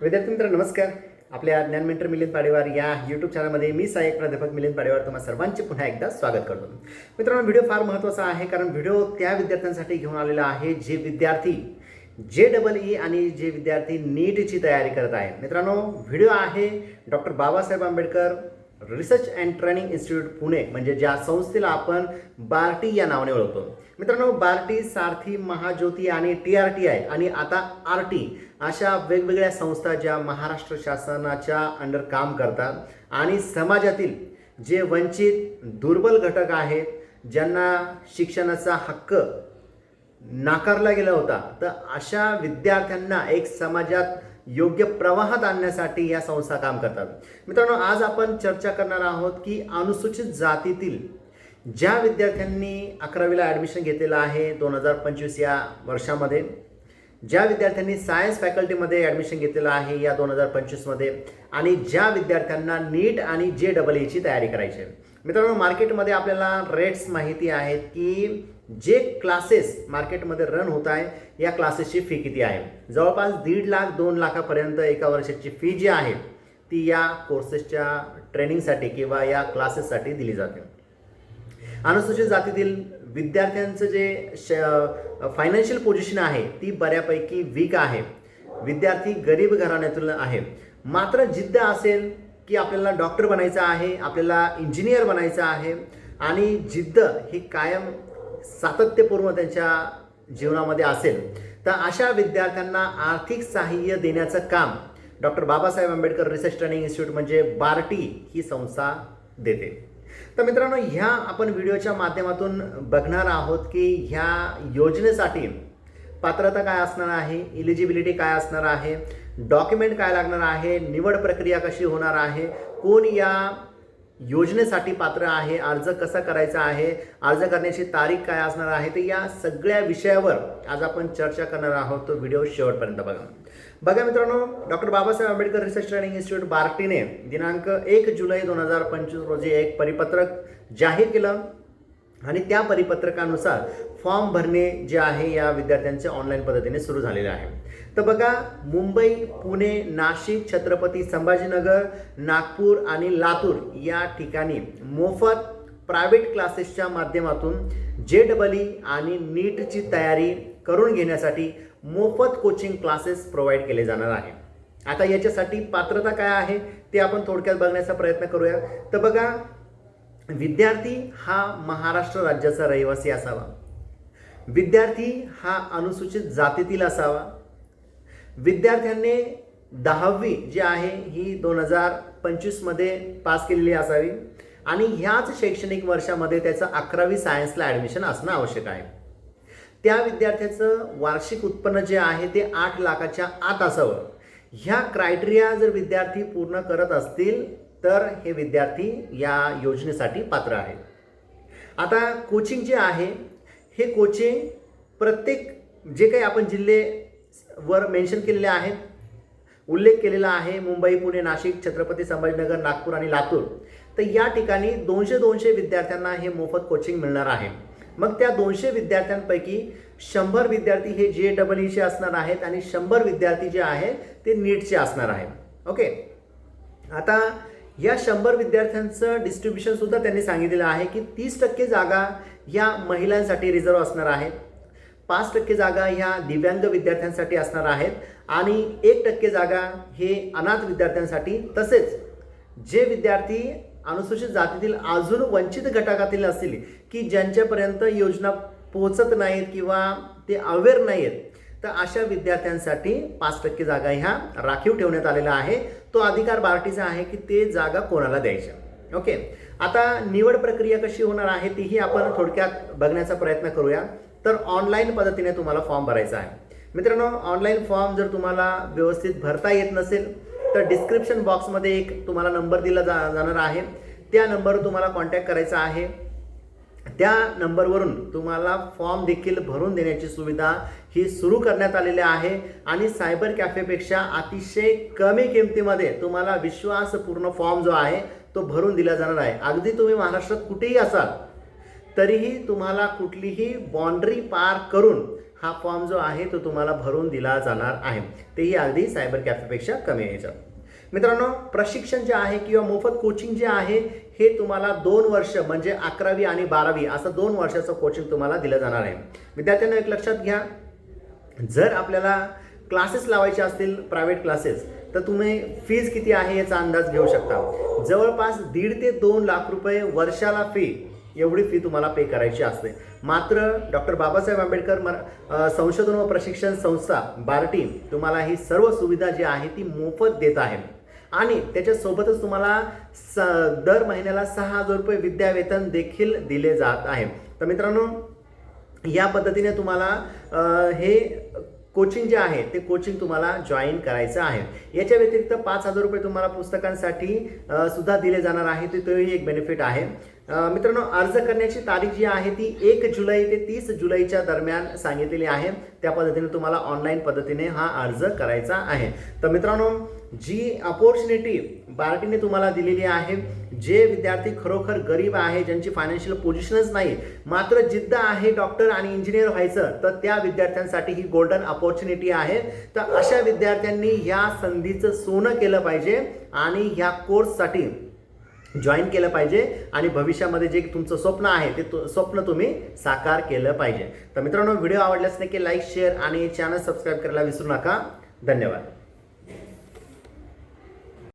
विद्यार्थी मित्र नमस्कार. आपल्या ज्ञान मेंटर मिलिंद पाडेवार या यूट्यूब चॅनलमध्ये मी सहाय्यक प्राध्यापक मिलिंद पाडेवार तुम्हा सर्वांचे पुन्हा एकदा स्वागत करतो. मित्रांनो व्हिडिओ फार महत्त्वाचा आहे कारण व्हिडिओ त्या विद्यार्थ्यांसाठी घेऊन आलेला आहे जे विद्यार्थी जे डबल ई e आणि जे विद्यार्थी नीटची तयारी करत आहे मित्रांनो व्हिडिओ आहे doctor Babasaheb Ambedkar research and training institute Pune म्हणजे ज्या संस्थेला आपण बार्टी या नावाने ओळखतो. मित्रांनो बार्टी सारथी महाज्योती आणि टी आर टी आय आणि आता आर टी अशा वेगवेगळ्या संस्था ज्या महाराष्ट्र शासनाच्या अंडर काम करतात आणि समाजातील जे वंचित दुर्बल घटक आहेत ज्यांना शिक्षणाचा हक्क नाकारला गेला होता तर अशा विद्यार्थ्यांना एक समाजात योग्य प्रवाहात आणण्यासाठी या संस्था काम करतात. मित्रांनो आज आपण चर्चा करणार आहोत की अनुसूचित जातीतील ज्या विद्यार्थ्यांनी अकरावीला ॲडमिशन घेतलेलं आहे दोन हजार पंचवीस या वर्षामध्ये ज्या विद्यार्थ्यांनी सायन्स फॅकल्टीमध्ये ॲडमिशन घेतलेलं आहे या दोन हजार पंचवीसमध्ये आणि ज्या विद्यार्थ्यांना नीट आणि जे डबल ईची तयारी करायची आहे. मित्रांनो मार्केटमध्ये आपल्याला रेट्स माहिती आहेत की जे क्लासेस मार्केटमध्ये रन होत आहे या क्लासेसची फी किती आहे? जवळपास दीड लाख दोन लाखापर्यंत एका वर्षाची फी जी आहे ती या कोर्सेसच्या ट्रेनिंगसाठी किंवा या क्लासेससाठी दिली जाते. अनुसूचित जातीतील विद्यार्थ्यांचं जे श फायनान्शियल पोझिशन आहे ती बऱ्यापैकी वीक आहे. विद्यार्थी गरीब घराण्यातून आहे. मात्र जिद्द असेल की आपल्याला डॉक्टर बनायचं आहे आपल्याला इंजिनियर बनायचं आहे आणि जिद्द ही कायम सातत्यपूर्ण त्यांच्या जीवनामध्ये असेल तर अशा विद्यार्थ्यांना आर्थिक सहाय्य देण्याचं काम doctor Babasaheb Ambedkar research training institute म्हणजे बार्टी ही संस्था देते. तर मित्रांनो ह्या आपण व्हिडिओच्या माध्यमातून बघणार आहोत की ह्या योजनेसाठी पात्रता काय असणार आहे इलिजिबिलिटी काय असणार आहे डॉक्युमेंट काय लागणार आहे निवड प्रक्रिया कशी होणार आहे कोण या योजनेसाठी पात्र आहे अर्ज कसा करायचा आहे अर्ज करण्याची तारीख काय असणार आहे तर या सगळ्या विषयावर आज आपण चर्चा करणार आहोत. तो व्हिडिओ शेवटपर्यंत बघा. बघा मित्रांनो doctor Babasaheb Ambedkar research training institute बार्टीने दिनांक एक जुलै दोन हजार पंचवीस रोजी एक परिपत्रक जाहीर केलं. आणि त्या परिपत्रकानुसार फॉर्म भरणे जे आहे या विद्यार्थ्यांचे ऑनलाईन पद्धतीने सुरू झालेले आहे. तर बघा मुंबई पुणे नाशिक छत्रपती संभाजीनगर नागपूर आणि लातूर या ठिकाणी मोफत प्रायव्हेट क्लासेसच्या माध्यमातून जे डबल ई आणि नीटची तयारी करून घेण्यासाठी मोफत कोचिंग क्लासेस प्रोव्हाइड केले जाणार आहे. आता याच्यासाठी पात्रता काय आहे ते आपण थोडक्यात बघण्याचा प्रयत्न करूया. तर बघा विद्यार्थी हा महाराष्ट्र राज्याचा रहिवासी असावा. विद्यार्थी हा अनुसूचित जातीतील असावा. विद्यार्थ्यांनी दहावी जी आहे ही दोन हजार पंचवीसमध्ये पास केलेली असावी. आणि ह्याच शैक्षणिक वर्षामध्ये त्याचं अकरावी सायन्सला ॲडमिशन असणं आवश्यक आहे. त्या विद्यार्थ्याचं वार्षिक उत्पन्न जे आहे ते आठ लाखाच्या आत असावं. ह्या क्रायटेरिया जर विद्यार्थी पूर्ण करत असतील तर हे विद्यार्थी या योजनेसाठी पात्र आहेत. आता कोचिंग जे आहे हे कोचिंग प्रत्येक जे काही आपण जिल्हे वर मेन्शन केलेले आहेत. उल्लेख केलेला आहे मुंबई पुणे नाशिक छत्रपती संभाजीनगर नागपूर आणि लातूर. तर या ठिकाणी दोनशे दोनशे विद्यार्थ्यांना हे मोफत कोचिंग मिळणार आहे. मग त्या दोनशे विद्यार्थ्यांपैकी शंभर विद्यार्थी हे जे डबल ईचे असणार आहेत आणि शंभर विद्यार्थी जे आहे ते नीटचे असणार आहेत. ओके? आता या शंभर विद्यार्थ्यांचं डिस्ट्रीब्युशनसुद्धा त्यांनी सांगितलेलं आहे की तीस टक्के जागा या महिलांसाठी रिझर्व असणार आहेत पाच टक्के जागा ह्या दिव्यांग विद्यार्थ्यांसाठी असणार आहेत. आणि एक टक्के जागा हे अनाथ विद्यार्थ्यांसाठी. तसेच जे विद्यार्थी अनुसूचित जातीतील अजून वंचित घटकातील असतील की ज्यांच्यापर्यंत योजना पोहोचत नाहीत किंवा ते अवेअर नाही आहेत तर अशा विद्यार्थ्यांसाठी पाच टक्के जागा ह्या राखीव ठेवण्यात आलेला आहे. तो अधिकार बार्टीचा आहे की ते जागा कोणाला द्यायच्या. ओके? आता निवड प्रक्रिया कशी होणार आहे तीही आपण थोडक्यात बघण्याचा प्रयत्न करूया. तर ऑनलाईन पद्धतीने तुम्हाला फॉर्म भरायचा आहे. मित्रांनो ऑनलाईन फॉर्म जर तुम्हाला व्यवस्थित भरता येत नसेल तर डिस्क्रिप्शन बॉक्समध्ये एक तुम्हाला नंबर दिला जा जाणार आहे. त्या नंबरवर तुम्हाला कॉन्टॅक्ट करायचा आहे. त्या नंबरवरून तुम्हाला फॉर्म देखील भरून देण्याची सुविधा ही सुरू करण्यात आलेली आहे. आणि सायबर कॅफेपेक्षा अतिशय कमी किमतीमध्ये तुम्हाला विश्वासपूर्ण फॉर्म जो आहे तो भरून दिला जाणार आहे. अगदी तुम्ही महाराष्ट्रात कुठेही असाल तरीही तुम्हाला कुठलीही बाँड्री पार करून हा फॉर्म जो आहे तो तुम्हाला भरून दिला जाणार आहे. तेही अगदी सायबर कॅफेपेक्षा कमी यायचं मित्रांनो प्रशिक्षण जे आहे किंवा मोफत कोचिंग जे आहे हे तुम्हाला दोन वर्ष म्हणजे अकरावी आणि बारावी असं दोन वर्षाचं कोचिंग तुम्हाला दिलं जाणार आहे. विद्यार्थ्यांना एक लक्षात घ्या. जर आपल्याला क्लासेस लावायचे असतील प्रायव्हेट क्लासेस तर तुम्ही फीज किती आहे याचा अंदाज घेऊ शकता. जवळपास दीड ते दोन लाख रुपये वर्षाला फी एवढी फी तुम्हाला पे करायची असते. मात्र डॉक्टर बाबासाहेब आंबेडकर मरा संशोधन व प्रशिक्षण संस्था बार्टी तुम्हाला ही सर्व सुविधा जी आहे ती मोफत देत आहे. आणि त्याच्यासोबतच तुम्हाला स दर महिन्याला सहा हजार रुपये विद्यावेतन देखील दिले जात आहे. तर मित्रांनो या पद्धतीने तुम्हाला हे कोचिंग जे आहे ते कोचिंग तुम्हाला जॉईन करायचं आहे. याच्या व्यतिरिक्त पाच हजार रुपये तुम्हाला पुस्तकांसाठी सुद्धा दिले जाणार आहे. ते तोही एक बेनिफिट आहे. मित्रांनो अर्ज करण्याची तारीख जी आहे ती एक जुलै ते तीस जुलैच्या दरम्यान सांगितलेली आहे. त्या पद्धतीने तुम्हाला ऑनलाईन पद्धतीने हा अर्ज करायचा आहे. तर मित्रांनो जी अपॉर्च्युनिटी बार्टीने तुम्हाला दिलेली आहे जे विद्यार्थी खरोखर गरीब आहे ज्यांची फायनान्शियल पोझिशनच नाही मात्र जिद्द आहे डॉक्टर आणि इंजिनियर व्हायचं तर त्या विद्यार्थ्यांसाठी ही गोल्डन अपॉर्च्युनिटी आहे. तर अशा विद्यार्थ्यांनी या संधीचं सोनं केलं पाहिजे आणि ह्या कोर्ससाठी जॉईन केलं पाहिजे आणि भविष्यामध्ये जे तुमचं स्वप्न आहे ते तु- स्वप्न तुम्ही साकार केलं पाहिजे. तर मित्रांनो व्हिडिओ आवडल्यास नक्की लाईक शेअर आणि चॅनल सबस्क्राईब करायला विसरू नका. धन्यवाद.